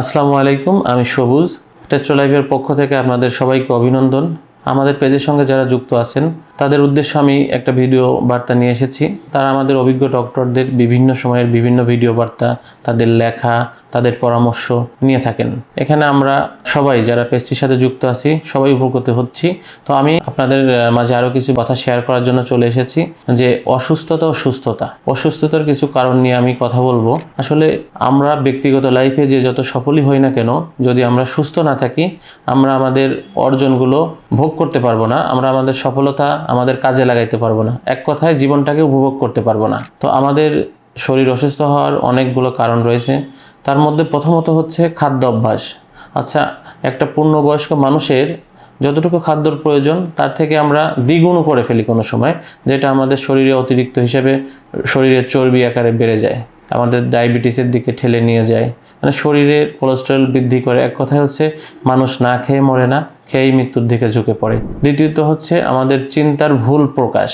আসসালামু আলাইকুম, আমি সবুজ। টেস্টো লাইভের পক্ষ থেকে আপনাদের সবাইকে অভিনন্দন। আমাদের পেজের সঙ্গে যারা যুক্ত আছেন তাদের উদ্দেশ্যে আমি একটা ভিডিও বার্তা নিয়ে এসেছি। তারা আমাদের অভিজ্ঞ ডক্টরদের বিভিন্ন সময়ের বিভিন্ন ভিডিও বার্তা, তাদের লেখা, তাদের পরামর্শ নিয়ে থাকেন। এখানে আমরা সবাই যারা পেজটির সাথে যুক্ত আছি, সবাই উপকৃত হচ্ছি। তো আমি আপনাদের মাঝে আরও কিছু কথা শেয়ার করার জন্য চলে এসেছি, যে অসুস্থতা ও সুস্থতা। অসুস্থতার কিছু কারণ নিয়ে আমি কথা বলব। আসলে আমরা ব্যক্তিগত লাইফে যে যত সফলই হই না কেন, যদি আমরা সুস্থ না থাকি, আমরা আমাদের অর্জনগুলো ভোগ করতে পারব না। আমরা আমাদের সফলতা আমাদের কাজে লাগাইতে পারব না। এক কথায় জীবনটাকে উপভোগ করতে পারব না। তো আমাদের শরীর অসুস্থ হওয়ার অনেকগুলো কারণ রয়েছে। তার মধ্যে প্রথমত হচ্ছে খাদ্য অভ্যাস। আচ্ছা একটা পূর্ণবয়স্ক মানুষের যতটুকু খাদ্যর প্রয়োজন, তার থেকে আমরা দ্বিগুণও করে ফেলি কোনো সময়, যেটা আমাদের শরীরে অতিরিক্ত হিসেবে শরীরের চর্বি আকারে বেড়ে যায়, আমাদের ডায়াবেটিসের দিকে ঠেলে নিয়ে যায়। মানে শরীরের কোলেস্টেরল বৃদ্ধি করে। এক কথায় হচ্ছে মানুষ না খেয়ে মরে না। খেয়েই মৃত্যুর দিকে ঝুঁকে পড়ে। দ্বিতীয়ত হচ্ছে আমাদের চিন্তার ভুল প্রকাশ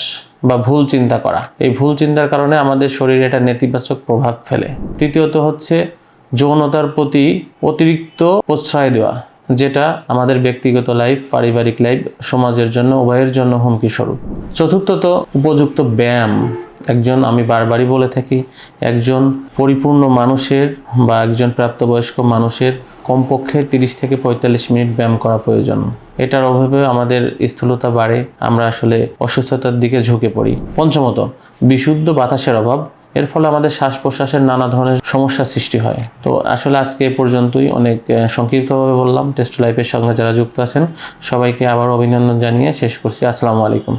বা ভুল চিন্তা করা। এই ভুল চিন্তার কারণে আমাদের শরীরে এটা নেতিবাচক প্রভাব ফেলে। তৃতীয়ত হচ্ছে যৌনতার প্রতি অতিরিক্ত প্রশ্রয় দেওয়া। যেটা আমাদের ব্যক্তিগত লাইফ পারিবারিক লাইফ সমাজের জন্য, উভয়ের জন্য হুমকি স্বরূপ চতুর্থত, উপযুক্ত ব্যায়াম। একজন আমি বারবারই বলে থাকি, একজন পরিপূর্ণ মানুষের বা একজন প্রাপ্তবয়স্ক মানুষের কমপক্ষে তিরিশ থেকে পঁয়তাল্লিশ মিনিট ব্যায়াম করা প্রয়োজন। এটার অভাবে আমাদের স্থূলতা বাড়ে, আমরা আসলে অসুস্থতার দিকে ঝুঁকে পড়ি। পঞ্চমত, বিশুদ্ধ বাতাসের অভাব। এর ফলে আমাদের শ্বাস প্রশ্বাসের নানা ধরনের সমস্যা সৃষ্টি হয়। তো আসলে আজকে এ পর্যন্তই। অনেক সংক্ষিপ্তভাবে বললাম। টেস্ট লাইফের সঙ্গে যারা যুক্ত আছেন, সবাইকে আবার অভিনন্দন জানিয়ে শেষ করছি। আসসালামু আলাইকুম।